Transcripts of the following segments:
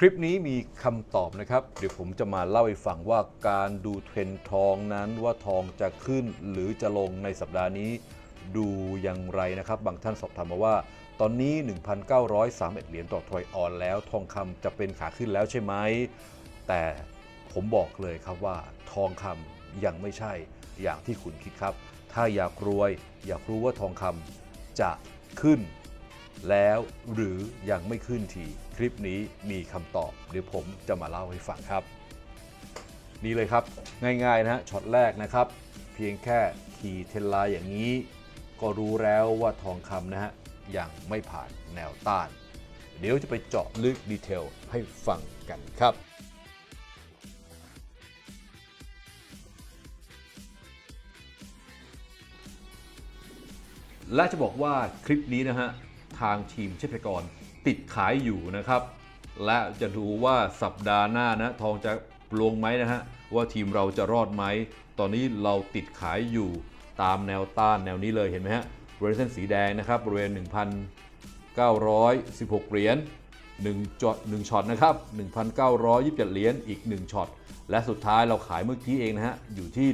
คลิปนี้มีคำตอบนะครับ เดี๋ยวผมจะมาเล่าให้ฟังว่าการดูเทรนทองนั้นว่าทองจะขึ้นหรือจะลงในสัปดาห์นี้ ดูอย่างไรนะครับ บางท่านสอบถามมาว่า ตอนนี้ 1,931 เหรียญต่อทอยออนแล้วทองคำจะเป็นขาขึ้นแล้วใช่ไหม แต่ผมบอกเลยครับว่า ทองคำยังไม่ใช่อย่างที่คุณคิดครับ ถ้าอยากรวย อยากรู้ว่าทองคำจะขึ้น แล้วหรือยังไม่ขึ้นที คลิปนี้มีคำตอบเดี๋ยวผมจะมาเล่าให้ฟังครับ นี่เลยครับ ง่ายๆนะฮะช็อตแรกนะครับ เพียงแค่ขี่เทนลน์อย่างนี้ ก็รู้แล้วว่าทองคำนะฮะยังไม่ผ่านแนวต้าน เดี๋ยวจะไปเจาะลึกดีเทลให้ฟังกันครับและจะบอกว่าคลิปนี้นะฮะ ทางทีมเชฟกรติดขายอยู่นะครับ และจะดูว่าสัปดาห์หน้านะทองจะลงไหมนะฮะว่าทีมเราจะรอดไหม ตอนนี้เราติดขายอยู่ตามแนวต้านแนวนี้เลยเห็นไหมฮะบริเวณเส้นสีแดงนะครับบริเวณ 1,916 เหรียญ1จอด1ช็อตนะครับ 1,927 เหรียญอีก 1ช็อต และสุดท้ายเราขายเมื่อกี้เองนะฮะ อยู่ที่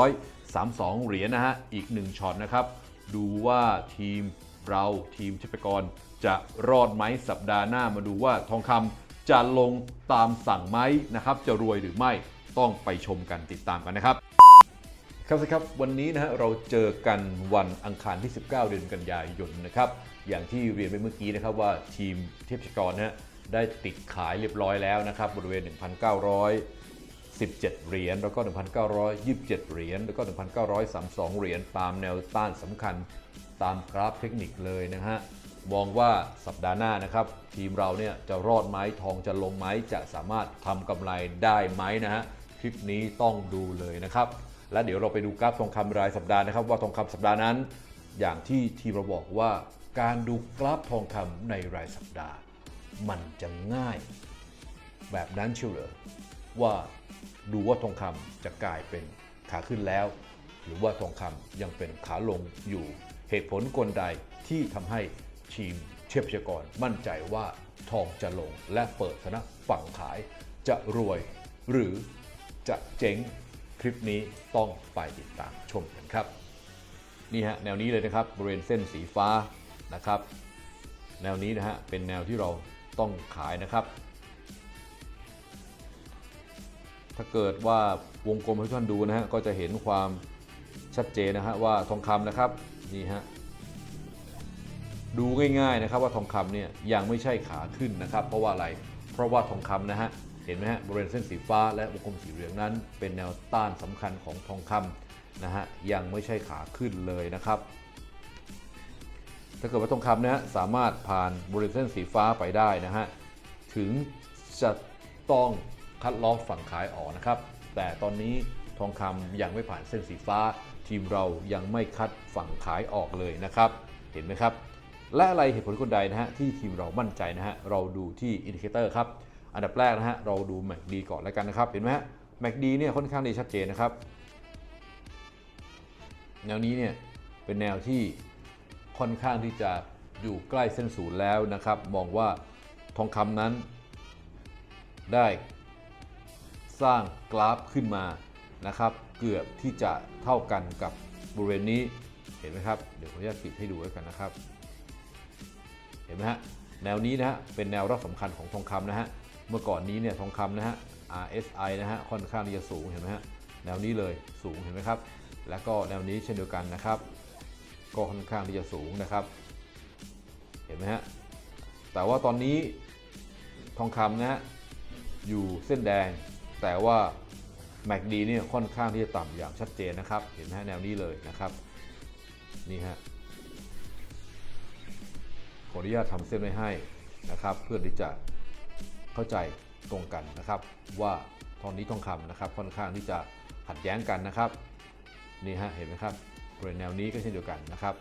1,932 เหรียญนะฮะ อีก 1ช็อตนะครับ ดูว่าทีม เราทีมชิปกรจะรอดไหมสัปดาห์หน้ามาดูว่าทองคำจะลงตามสั่งไหมนะครับ จะรวยหรือไม่ต้องไปชมกันติดตามกันนะครับ ครับสิครับวันนี้นะฮะเราเจอกันวันอังคารที่ 19 เดือนกันยายนนะครับ อย่างที่เรียนไปเมื่อกี้นะครับว่าทีมเทพชกรนะฮะได้ติดขายเรียบร้อยแล้วนะครับบริเวณ 1,917 เหรียญ แล้วก็ 1,927 เหรียญ แล้วก็ 1,932 เหรียญ ตามแนวต้านสำคัญ ตามกราฟเทคนิคเลยนะฮะมองว่าสัปดาห์หน้านะครับ ทีมเราเนี่ยจะรอดไหมทองจะลงไหมจะสามารถทำกำไรได้ไหมนะฮะคลิปนี้ต้องดูเลยนะครับ และเดี๋ยวเราไปดูกราฟทองคำรายสัปดาห์นะครับ ว่าทองคำสัปดาห์นั้น อย่างที่ทีมเราบอกว่า การดูกราฟทองคำในรายสัปดาห์ มันจะง่าย แบบนั้นเชียวเหรอว่าดูว่าทองคำจะกลายเป็นขาขึ้นแล้ว หรือว่าทองคำยังเป็นขาลงอยู่ เหตุผลกลใดที่ทำให้ทีมเชฟชกรมั่นใจว่าทองจะลงและเปิดชนะฝั่งขายจะรวยหรือจะเจ๊งคลิปนี้ต้องไปติดตามชมกันครับ นี่ฮะแนวนี้เลยนะครับบริเวณเส้นสีฟ้านะครับ แนวนี้นะฮะเป็นแนวที่เราต้องขายนะครับ ถ้าเกิดว่าวงกลมให้ทุกท่านดูนะฮะก็จะเห็นความชัดเจนนะฮะว่าทองคำนะครับ นี่ฮะดูง่ายๆนะครับว่าทองคำเนี่ยยังไม่ใช่ขาขึ้นนะครับ เพราะว่าอะไร เพราะว่าทองคำนะฮะเห็นไหมฮะบริเวณเส้นสีฟ้าและวงกลมสีเหลืองนั้น เป็นแนวต้านสำคัญของทองคำนะฮะยังไม่ใช่ขาขึ้นเลยนะครับ ถ้าเกิดว่าทองคำนะฮะสามารถผ่านบริเวณเส้นสีฟ้าไปได้นะฮะถึงจะต้องคัดลอกฝั่งขายออกนะครับ แต่ตอนนี้ทองคำยังไม่ผ่านเส้นสีฟ้า ทีมเรายังไม่คัดฝั่งขายออกเลยนะครับ เห็นไหมครับ และอะไรเหตุผลคนใดนะฮะที่ทีมเรามั่นใจนะฮะเราดูที่อินดิเคเตอร์ครับอันดับแรกนะฮะเราดู MACD ก่อนแล้วกันนะครับเห็นไหมฮะ MACD เนี่ยค่อนข้างดีชัดเจนนะครับ แนวนี้เนี่ยเป็นแนวที่ค่อนข้างที่จะอยู่ใกล้เส้นศูนย์แล้วนะครับ มองว่าทองคำนั้นได้สร้างกราฟขึ้นมา นะครับเกือบที่จะเท่ากันกับบริเวณนี้เห็นไหมครับเดี๋ยวผมจะติดให้ดูแล้วกันนะครับ เห็นไหมฮะแนวนี้นะฮะเป็นแนวรับสำคัญของทองคำนะฮะเมื่อก่อนนี้เนี่ยทองคำนะฮะ RSI นะฮะค่อนข้างที่จะสูงเห็นไหมฮะแนวนี้เลยสูงเห็นไหมครับ แล้วก็แนวนี้เช่นเดียวกันนะครับ ก็ค่อนข้างที่จะสูงนะครับ เห็นไหมฮะแต่ว่าตอนนี้ทองคำนะฮะอยู่เส้นแดงแต่ว่า MACD เนี่ยค่อนข้างที่จะต่ำอย่างชัดเจนนะครับ เห็นไหมฮะแนวนี้เลยนะครับ นี่ฮะขออนุญาตทำเส้นไว้ให้นะครับ เพื่อที่จะเข้าใจตรงกันนะครับ ว่าทองนี้ทองคำนะครับ ค่อนข้างที่จะขัดแย้งกันนะครับนี่ฮะเห็นไหมครับบริเวณแนวนี้ก็เช่นเดียวกันนะครับ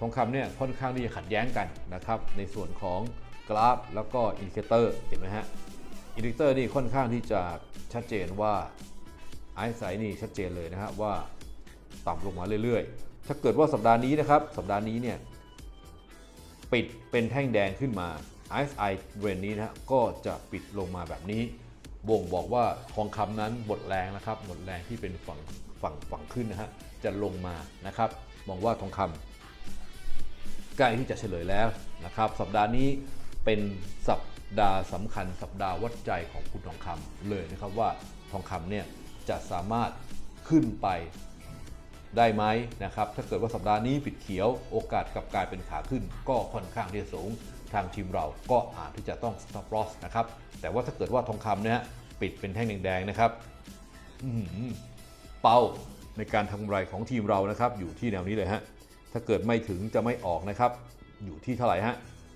ทองคำเนี่ยค่อนข้างที่จะขัดแย้งกันนะครับ ในส่วนของกราฟแล้วก็อินดิเคเตอร์เห็นไหมฮะอินดิเคเตอร์นี่ค่อนข้างที่จะชัดเจนว่า ไอซ์ไซนี่ชัดเจนเลยนะครับว่าต่ำลงมาเรื่อยๆ ถ้าเกิดว่าสัปดาห์นี้นะครับ สัปดาห์นี้เนี่ยปิดเป็นแท่งแดงขึ้นมา RSI บริเวณนี้นะฮะก็จะปิดลงมาแบบนี้ บ่งบอกว่าทองคำนั้นหมดแรงนะครับ หมดแรงที่เป็นฝั่งฝั่งฝั่งขึ้นนะฮะ จะลงมานะครับ มองว่าทองคำใกล้ที่จะเฉลยแล้วนะครับ สัปดาห์นี้เป็นสัปดาห์สำคัญสัปดาห์วัดใจของคุณทองคำเลยนะครับว่าทองคำเนี่ย จะสามารถขึ้นไปได้ไหมนะครับ ถ้าเกิดว่าสัปดาห์นี้ปิดเขียวโอกาสกลับกลายเป็นขาขึ้น ก็ค่อนข้างที่จะสูง ทางทีมเราก็อาจที่จะต้อง stop loss นะครับ แต่ว่าถ้าเกิดว่าทองคำเนี่ยปิดเป็นแท่งแดงๆนะครับเป้าในการทำกำไรของทีมเรานะครับ อยู่ที่แนวนี้เลยฮะ ถ้าเกิดไม่ถึงจะไม่ออกนะครับ อยู่ที่เท่าไหร่ฮะ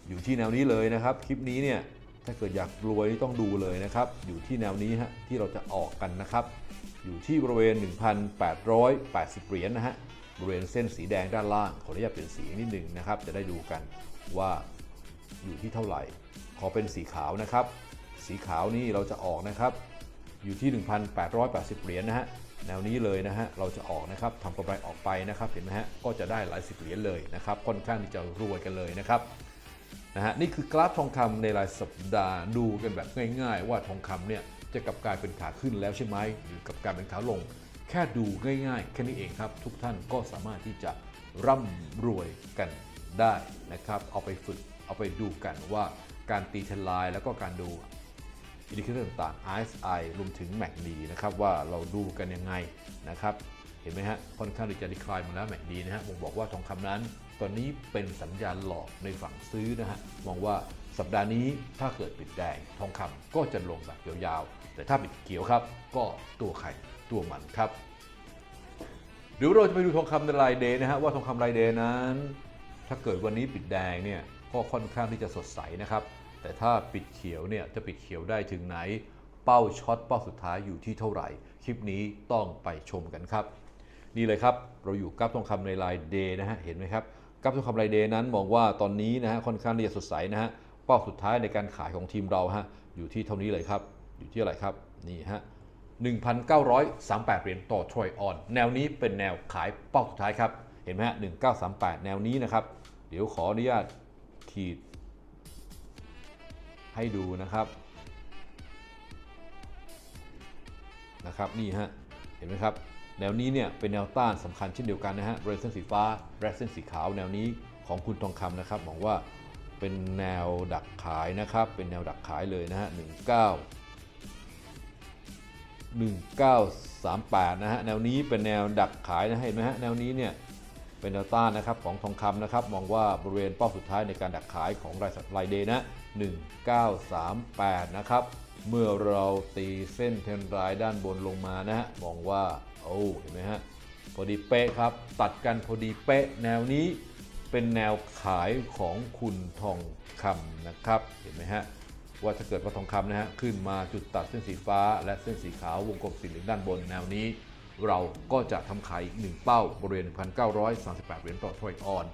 อยู่ที่แนวนี้เลยนะครับ คลิปนี้เนี่ย ถ้าเกิดอยากรวยนี่ต้องดูเลยนะครับ อยู่ที่แนวนี้ฮะที่เราจะออกกันนะครับ อยู่ที่บริเวณ 1,880 เหรียญนะฮะ บริเวณเส้นสีแดงด้านล่าง ขออนุญาตเปลี่ยนสีนิดหนึ่งนะครับ จะได้ดูกันว่าอยู่ที่เท่าไหร่ ขอเป็นสีขาวนะครับ สีขาวนี่เราจะออกนะครับ อยู่ที่ 1,880 เหรียญนะฮะ แนวนี้เลยนะฮะ เราจะออกนะครับทำกำไรออกไปนะครับ เห็นไหมฮะ ก็จะได้หลายสิบเหรียญเลยนะครับ ค่อนข้างที่จะรวยกันเลยนะครับนะฮะ นี่คือกราฟทองคำในรายสัปดาห์ ดูกันแบบง่าย ๆ ว่าทองคำเนี่ย จะกลับกลายเป็นขาขึ้นแล้วใช่ไหมหรือกลับกลายเป็นขาลง แค่ดูง่ายๆ แค่นี้เองครับ ทุกท่านก็สามารถที่จะร่ำรวยกันได้นะครับ เอาไปฝึกเอาไปดูกันว่าการตีเทลน์แล้วก็การดูอินดิเคเตอร์ต่างๆ RSI รวมถึง MACD นะครับว่าเราดูกันยังไงนะครับ เห็นไหมฮะค่อนข้างที่จะดีคลายมาแล้ว MACD นะฮะผมบอกว่าทองคำนั้น ตอนนี้เป็นสัญญาณหลอกในฝั่งซื้อนะฮะ มองว่าสัปดาห์นี้ถ้าเกิดปิดแดงทองคำก็จะลงแบบยาวๆ แต่ถ้าปิดเขียวครับ ก็ตัวไข่ตัวมันครับเดี๋ยวเราจะไปดูทองคำในรายเดย์นะฮะว่าทองคำรายเดย์นั้น ถ้าเกิดวันนี้ปิดแดงเนี่ยก็ค่อนข้างที่จะสดใสนะครับ แต่ถ้าปิดเขียวเนี่ยจะปิดเขียวได้ถึงไหน เป้าช็อตเป้าสุดท้ายอยู่ที่เท่าไหร่ คลิปนี้ต้องไปชมกันครับ นี่เลยครับ เราอยู่กับทองคำในรายเดย์นะฮะเห็นไหมครับ กับทองคำรเดย์นั้นมองว่าตอนนี้นะฮะค่อนข้างที่จะสดใสนะฮะเป้าสุดท้ายในการขายของทีมเราฮะอยู่ที่เท่านี้เลยครับ อยู่ที่อะไรครับนี่ฮะ1,938 เหรียญต่อทรอยออน แนวนี้เป็นแนวขายเป้าสุดท้ายครับ เห็นไหมฮะ1938 แนวนี้นะครับ เดี๋ยวขออนุญาตขีด ให้ดูนะครับนะครับนี่ฮะเห็นไหมครับ แนวนี้เนี่ยเป็นแนวต้านสำคัญเช่นเดียวกันนะฮะบริเวณเส้นสีฟ้าและเส้นสีขาวแนวนี้ของคุณทองคำนะครับมองว่าเป็นแนวดักขายนะครับ เป็นแนวดักขายเลยนะฮะ 19 1938 นะฮะ แนวนี้เป็นแนวดักขายนะเห็นไหมฮะ แนวนี้เนี่ยเป็นแนวต้านนะครับของทองคำนะครับ มองว่าบริเวณเป้าสุดท้ายในการดักขายของรายสัปรายเดย์นะ 1938 นะครับ เมื่อเราตีเส้นเทรนรายด้านบนลงมานะฮะ มองว่า โอ้เห็นไหมฮะพอดีเป๊ะครับ ตัดกันพอดีเป๊ะแนวนี้เป็นแนวขายของคุณทองคำนะครับเห็นไหมฮะว่าถ้าเกิดว่าทองคำนะฮะขึ้นมาจุดตัดเส้นสีฟ้า และเส้นสีขาววงกลมสีเหลืองด้านบนแนวนี้ เราก็จะทำขายอีกหนึ่งเป้าบริเวณ 1,938 เหรียญต่อถ้วยออน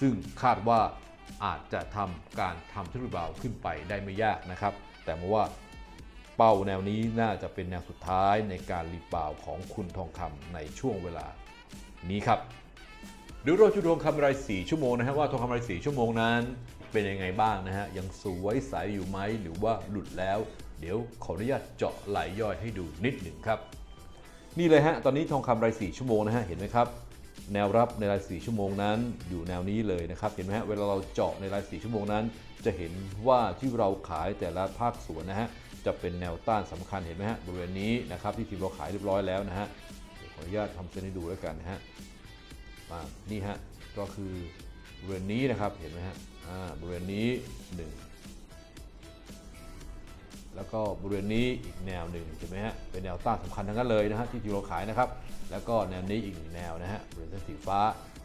ซึ่งคาดว่าอาจจะทำการทำทริบาวขึ้นไปได้ไม่ยากนะครับ แต่มาว่า เป้าแนวนี้น่าจะเป็นแนวสุดท้ายในการรีบาวของคุณทองคำในช่วงเวลานี้ครับเดี๋ยวเราจะดูทองคำราย4ชั่วโมงนะฮะว่าทองคำราย4ชั่วโมงนั้น เป็นยังไงบ้างนะฮะยังสวยใสอยู่ไหมหรือว่าหลุดแล้ว เดี๋ยวขออนุญาตเจาะไหลย่อยให้ดูนิดหนึ่งครับ นี่เลยฮะตอนนี้ทองคำราย4ชั่วโมงนะฮะเห็นไหมครับ แนวรับในราย 4 ชั่วโมงนั้นอยู่แนวนี้เลยนะครับ เห็นไหมฮะ เวลาเราเจาะในราย 4 ชั่วโมงนั้น จะเห็นว่าที่เราขายแต่ละภาคส่วนนะฮะ จะเป็นแนวต้านสำคัญ เห็นไหมฮะ บริเวณนี้นะครับที่ทีมเราขายเรียบร้อยแล้วนะฮะขออนุญาตทำเส้นให้ดูแล้วกันนะฮะมานี่ฮะ ก็คือบริเวณนี้นะครับ เห็นไหมฮะอ่าบริเวณนี้ 1 แล้วก็บริเวณนี้อีกแนวหนึ่งใช่ไหมฮะ เป็นแนวต้านสำคัญทั้งนั้นเลยนะฮะที่ทีมเราขายนะครับ แล้วก็แนวนี้อีกหนึ่งแนวนะฮะบริเวณเส้นสีฟ้า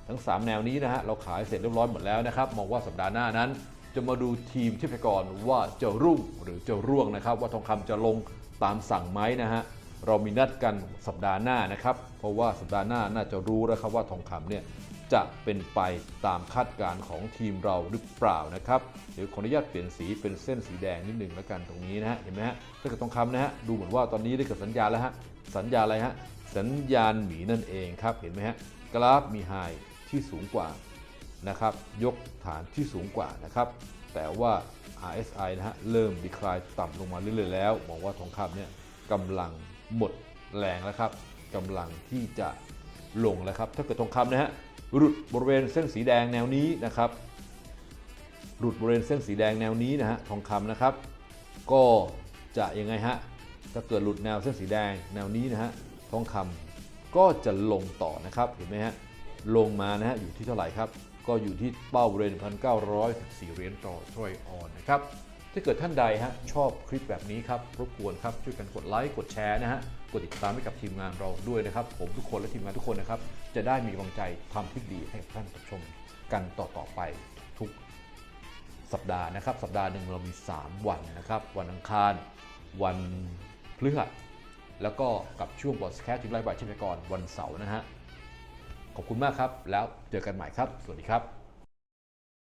ทั้ง 3 แนวนี้นะฮะเราขายเสร็จเรียบร้อยหมดแล้วนะครับ มองว่าสัปดาห์หน้านั้น จะมาดูทีมที่พยกรว่าจะรุ่งหรือจะร่วงนะครับ ว่าทองคำจะลงตามสั่งไหมนะฮะเรามีนัดกันสัปดาห์หน้านะครับ เพราะว่าสัปดาห์หน้าน่าจะรู้แล้วครับว่าทองคำเนี่ยจะเป็นไปตามคาดการณ์ของทีมเราหรือเปล่านะครับ เดี๋ยวขออนุญาตเปลี่ยนสีเป็นเส้นสีแดงนิดหนึ่งแล้วกันตรงนี้นะฮะ เห็นไหมฮะถ้าเกิดทองคำนะฮะ ดูเหมือนว่าตอนนี้ได้เกิดสัญญาแล้วฮะ สัญญาอะไรฮะ สัญญาณหมีนั่นเองครับ เห็นไหมฮะกราฟมีไฮที่สูงกว่านะครับยกฐานที่สูงกว่านะครับ แต่ว่า RSI นะฮะเริ่มดีคลายต่ำลงมาเรื่อยๆแล้วมองว่าทองคำเนี่ยกำลังหมดแรงแล้วครับกำลังที่จะลงแล้วครับ ถ้าเกิดทองคำนะฮะหลุดบริเวณเส้นสีแดงแนวนี้นะครับ หลุดบริเวณเส้นสีแดงแนวนี้นะฮะทองคำนะครับ ก็จะยังไงฮะถ้าเกิดหลุดแนวเส้นสีแดงแนวนี้นะฮะ ทองคำก็จะลงต่อนะครับเห็นไหมฮะลงมานะฮะอยู่ที่เท่าไหร่ครับ ก็อยู่ที่เป้าบริเวณ1,914เหรียญต่อทรอยออนนะครับถ้าเกิดท่านใดฮะชอบคลิปแบบนี้ครับรบกวนครับช่วยกันกดไลค์กดแชร์นะฮะกดติดตามให้กับทีมงานเราด้วยนะครับ ผมทุกคนและทีมงานทุกคนนะครับ จะได้มีกำลังใจทำคลิปดีให้ท่านผู้ชมกันต่อๆไปทุกสัปดาห์นะครับ สัปดาห์หนึ่งเรามี 3 วันนะครับ วันอังคาร วันพฤหัส แล้วก็กับช่วงบอสแคสต์ทีมไลฟ์บายชิพกรวันเสาร์นะฮะขอบคุณมากครับ แล้วเจอกันใหม่ครับ สวัสดีครับ